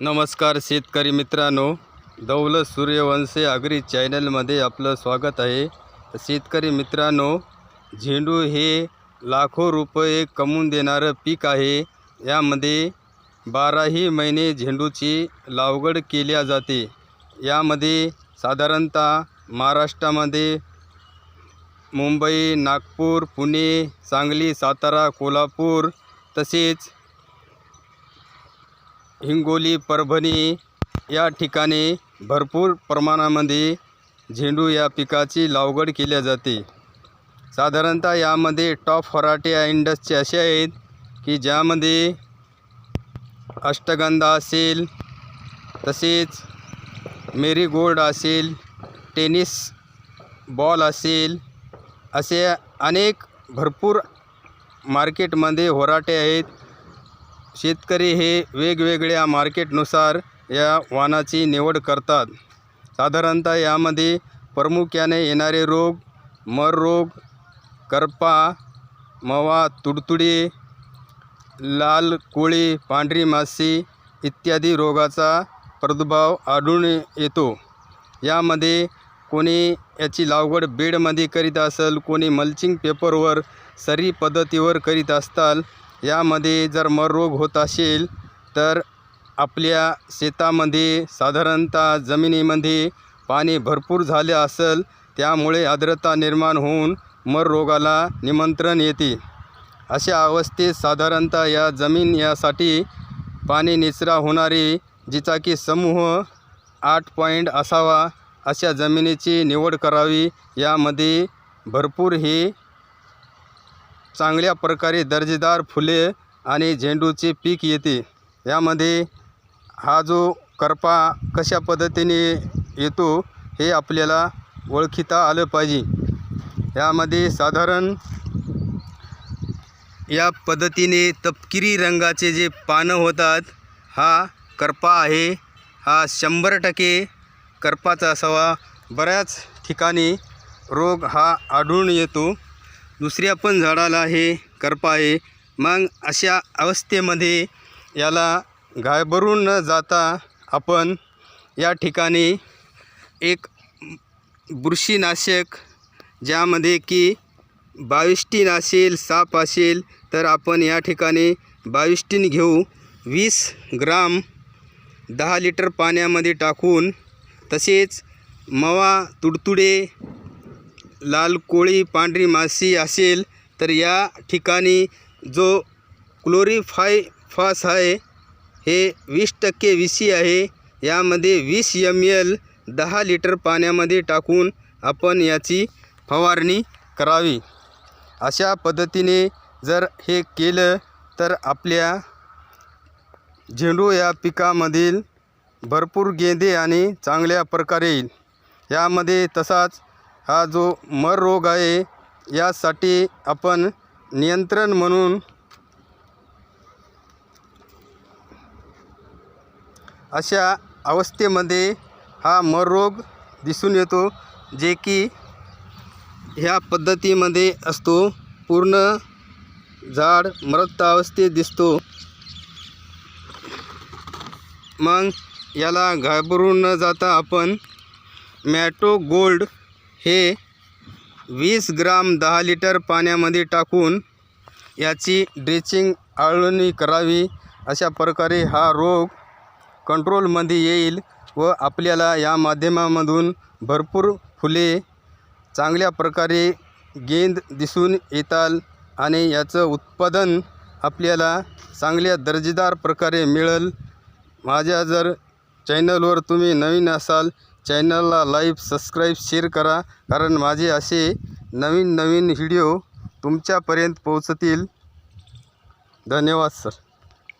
नमस्कार शेतकरी मित्रांनो दौलत सूर्यवंशी आगरी चॅनलमध्ये आपलं स्वागत आहे. शेतकरी मित्रांनो झेंडू हे लाखो रुपये कमवून देणारं पीक आहे. यामध्ये बाराही महिने झेंडूची लागवड केल्या जाते. यामध्ये साधारणतः महाराष्ट्रामध्ये मुंबई नागपूर पुणे सांगली सातारा कोल्हापूर तसेच हिंगोली परभणी या ठिकाणी भरपूर प्रमाणामध्ये झेंडू या पिकाची लागवड केल्या जाते. साधारणतः यामध्ये टॉप व्हरायटी या असे आहेत की ज्यामध्ये अष्टगंधा असेल तसेच मेरीगोल्ड असेल टेनिस बॉल असेल असे अनेक भरपूर मार्केटमध्ये होराटे आहेत. शेतकरी हे वेगवेगळ्या मार्केटनुसार या वाहनाची निवड करतात. साधारणतः यामध्ये प्रामुख्याने येणारे रोग मर रोग करपा मवा तुडतुडी लाल कोळी पांढरी मासी इत्यादी रोगाचा प्रादुर्भाव आढळून येतो. यामध्ये कोणी याची लागवड बेडमध्ये करीत असेल कोणी मल्चिंग पेपरवर सरी पद्धतीवर करीत असताल यामध्ये जर मर रोग होत असेल तर आपल्या शेतामध्ये साधारणतः जमिनीमध्ये पाणी भरपूर झाले असेल त्यामुळे आर्द्रता निर्माण होऊन मर रोगाला निमंत्रण येते. अशा अवस्थेत साधारणतः या जमीन यासाठी पाणी निचरा होणारी जिचा की समूह आठ पॉईंट असावा अशा जमिनीची निवड करावी. यामध्ये भरपूर हे चांगल्या प्रकारे दर्जेदार फुले आणि झेंडूचे पीक येते. यामध्ये हा जो करपा कशा पद्धतीने येतो हे आपल्याला ओळखिता आलं पाहिजे. यामध्ये साधारण या पद्धतीने तपकिरी रंगाचे जे पानं होतात हा करपा आहे. हा शंभर टक्के करपाचा असावा. बऱ्याच ठिकाणी रोग हा आढळून येतो. दुसऱ्या पण झाडाला हे करपा आहे. मग अशा अवस्थेमध्ये याला घाबरून न जाता आपण या ठिकाणी एक बुरशीनाशक ज्यामध्ये की बाविष्टीन असेल साप असेल तर आपण या ठिकाणी बाविष्टीन घेऊ. वीस ग्राम दहा लिटर पाण्यामध्ये टाकून तसेच मवा तुडतुडे लाल कोळी पांढरी माशी असेल तर या ठिकाणी जो क्लोरीफाय फास आहे हे वीस टक्के विसी आहे. यामध्ये वीस एम एल दहा लिटर पाण्यामध्ये टाकून आपण याची फवारणी करावी. अशा पद्धतीने जर हे केलं तर आपल्या झेंडू या पिकामधील भरपूर गेंदे आणि चांगल्या प्रकारे येईल. यामध्ये तसाच हा जो मर रोग आहे यासाठी आपण नियंत्रण म्हणून अशा अवस्थेमध्ये हा मर रोग दिसून येतो जे की ह्या पद्धतीमध्ये असतो. पूर्ण झाड मृत अवस्थेत दिसतो. मग याला घाबरून न जाता आपण मॅटो गोल्ड हे वीस ग्राम दहा लिटर पाण्यामध्ये टाकून याची ड्रेचिंग आळणी करावी अशा प्रकारे हा रोग कंट्रोलमध्ये येईल व आपल्याला या माध्यमामधून भरपूर फुले चांगल्या प्रकारे गेंद दिसून येताल आणि याचं उत्पादन आपल्याला चांगल्या दर्जेदार प्रकारे मिळेल. माझ्या जर चॅनलवर तुम्ही नवीन असाल चॅनलला लाईक सबस्क्राईब शेअर करा कारण माझे असे नवीन नवीन व्हिडिओ तुमच्यापर्यंत पोहोचतील. धन्यवाद सर.